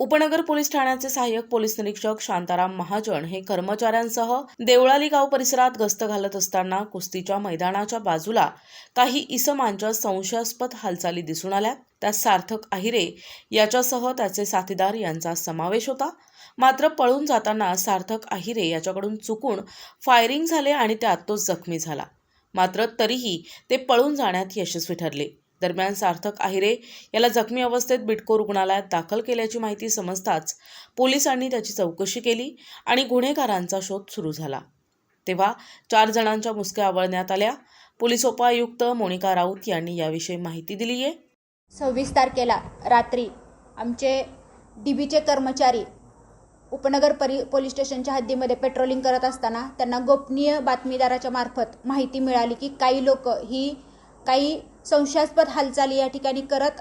उपनगर पोलीस ठाण्याचे सहाय्यक पोलीस निरीक्षक शांताराम महाजन हे कर्मचाऱ्यांसह देवळाली गाव परिसरात गस्त घालत असताना कुस्तीच्या मैदानाच्या बाजूला काही इसमांच्या संशयास्पद हालचाली दिसून आल्या. त्यात सार्थक आहिरे याच्यासह त्याचे साथीदार यांचा समावेश होता. मात्र पळून जाताना सार्थक आहिरे याच्याकडून चुकून फायरिंग झाले आणि त्यात तो जखमी झाला. मात्र तरीही ते पळून जाण्यात यशस्वी ठरले. दरम्यान सार्थक आहिरे याला जखमी अवस्थेत बिटको रुग्णालयात दाखल केल्याची माहिती समजताच पोलिसांनी त्याची चौकशी केली आणि गुन्हेगारांचा शोध सुरू झाला. तेव्हा चार जणांच्या मुसक्या आवळण्यात आल्या. पोलीस उपायुक्त मोनिका राऊत यांनी याविषयी माहिती दिली आहे सव्वीस तारखेला रात्री आमचे डी बीचे कर्मचारी उपनगर परि पोलीस स्टेशनच्या हद्दीमध्ये पेट्रोलिंग करत असताना त्यांना गोपनीय बातमीदाराच्या मार्फत माहिती मिळाली की काही लोक ही काही संशयास्पद हालचाली या ठिकाणी करत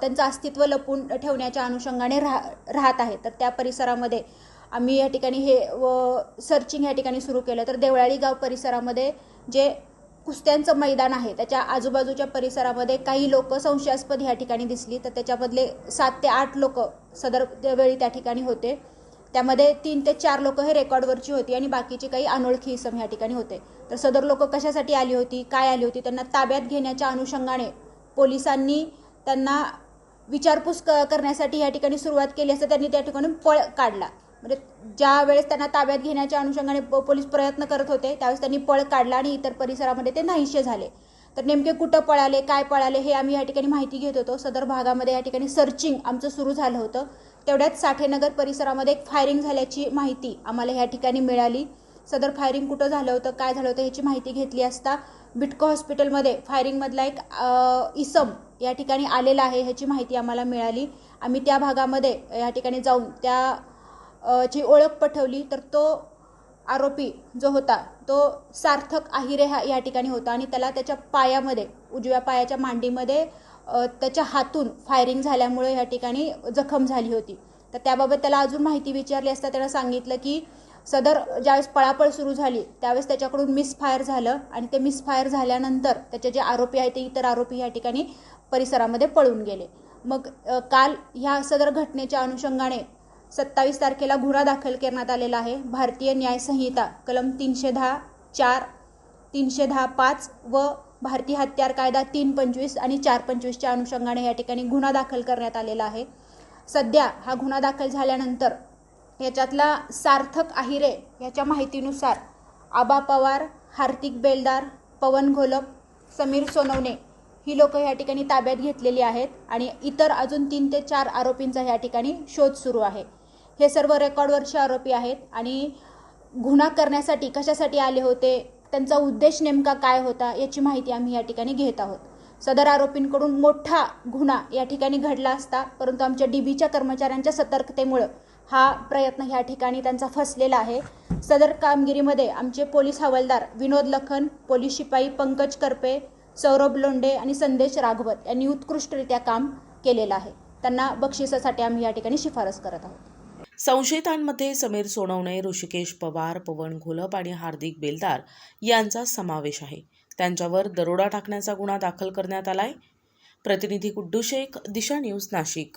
त्यांचं अस्तित्व लपून ठेवण्याच्या अनुषंगाने राह राहत आहे तर त्या परिसरामध्ये आम्ही या ठिकाणी हे व सर्चिंग या ठिकाणी सुरू केलं. तर देवळाळी गाव परिसरामध्ये जे कुस्त्यांचं मैदान आहे त्याच्या आजूबाजूच्या परिसरामध्ये काही लोक संशयास्पद ह्या ठिकाणी दिसली. तर त्याच्यामधले सात ते आठ लोक सदर वेळी त्या ठिकाणी होते. त्यामध्ये तीन ते चार लोक हे रेकॉर्डवरची होती आणि बाकीचे काही अनोळखी इसम ह्या ठिकाणी होते. तर सदर लोक कशासाठी आली होती काय आली होती त्यांना ताब्यात घेण्याच्या अनुषंगाने पोलिसांनी त्यांना विचारपूस क करण्यासाठी या ठिकाणी सुरुवात केली असता त्यांनी त्या ठिकाणी पळ काढला. म्हणजे ज्या वेळेस त्यांना ताब्यात घेण्याच्या अनुषंगाने प- पोलीस प्रयत्न करत होते त्यावेळेस त्यांनी पळ काढला आणि इतर परिसरामध्ये ते नाहीसे झाले. तर नेमके कुठं पळाले काय पळाले हे आम्ही या ठिकाणी माहिती घेत होतो. सदर भागामध्ये या ठिकाणी सर्चिंग आमचं सुरू झालं होतं. तेवढ्यात साठेनगर परिसरामध्ये एक फायरिंग झाल्याची माहिती आम्हाला ह्या ठिकाणी मिळाली. सदर फायरिंग कुठं झालं होतं काय झालं होतं ह्याची माहिती घेतली असता बिटको हॉस्पिटलमध्ये फायरिंगमधला एक इसम या ठिकाणी आलेला आहे ह्याची माहिती आम्हाला मिळाली. आम्ही त्या भागामध्ये या ठिकाणी जाऊन त्या ची ओळख पटवली तर तो आरोपी जो होता तो सार्थक आहिरे हा या ठिकाणी होता आणि त्याला त्याच्या पायामध्ये उजव्या पायाच्या मांडीमध्ये त्याच्या हातून फायरिंग झाल्यामुळे या ठिकाणी जखम झाली होती. तर त्याबाबत त्याला अजून माहिती विचारली असता त्यानं सांगितलं की सदर ज्यावेळेस पळापळ सुरू झाली त्यावेळेस त्याच्याकडून मिसफायर झालं आणि ते मिसफायर झाल्यानंतर त्याचे जे आरोपी आहेत ते इतर आरोपी या ठिकाणी परिसरामध्ये पळून गेले. मग काल ह्या सदर घटनेच्या अनुषंगाने सत्तावीस तारखेला गुन्हा दाखल करण्यात आलेला आहे. भारतीय न्यायसंहिता कलम तीनशे दहा चार तीनशे दहा पाच व भारतीय हत्यार कायदा तीन पंचवीस आणि चार पंचवीसच्या अनुषंगाने या ठिकाणी गुन्हा दाखल करण्यात आलेला आहे. सध्या हा गुन्हा दाखल झाल्यानंतर याच्यातला सार्थक आहिरे याच्या माहितीनुसार आबा पवार हार्दिक बेलदार पवन घोलप समीर सोनवणे ही लोकं या ठिकाणी ताब्यात घेतलेली आहेत आणि इतर अजून तीन ते चार आरोपींचा या ठिकाणी शोध सुरू आहे. हे सर्व रेकॉर्डवरचे आरोपी आहेत आणि गुन्हा करण्यासाठी कशासाठी आले होते त्यांचा उद्देश नेमका काय होता याची माहिती आम्ही या ठिकाणी घेत आहोत. सदर आरोपींकडून मोठा गुन्हा या ठिकाणी घडला असता परंतु आमच्या डी बीच्या कर्मचाऱ्यांच्या सतर्कतेमुळं हा प्रयत्न ह्या ठिकाणी त्यांचा फसलेला आहे. सदर कामगिरीमध्ये आमचे पोलीस हवालदार विनोद लखन पोलीस शिपाई पंकज करपे सौरभ लोंडे आणि संदेश राघवत यांनी उत्कृष्टरित्या काम केलेलं आहे. त्यांना बक्षिसासाठी आम्ही या ठिकाणी शिफारस करत आहोत. संशयितांमध्ये समीर सोनवणे ऋषिकेश पवार पवन घोलप आणि हार्दिक बेलदार यांचा समावेश आहे. त्यांच्यावर दरोडा टाकण्याचा गुन्हा दाखल करण्यात आलाय. प्रतिनिधी कुड्डू शेख दिशा न्यूज नाशिक.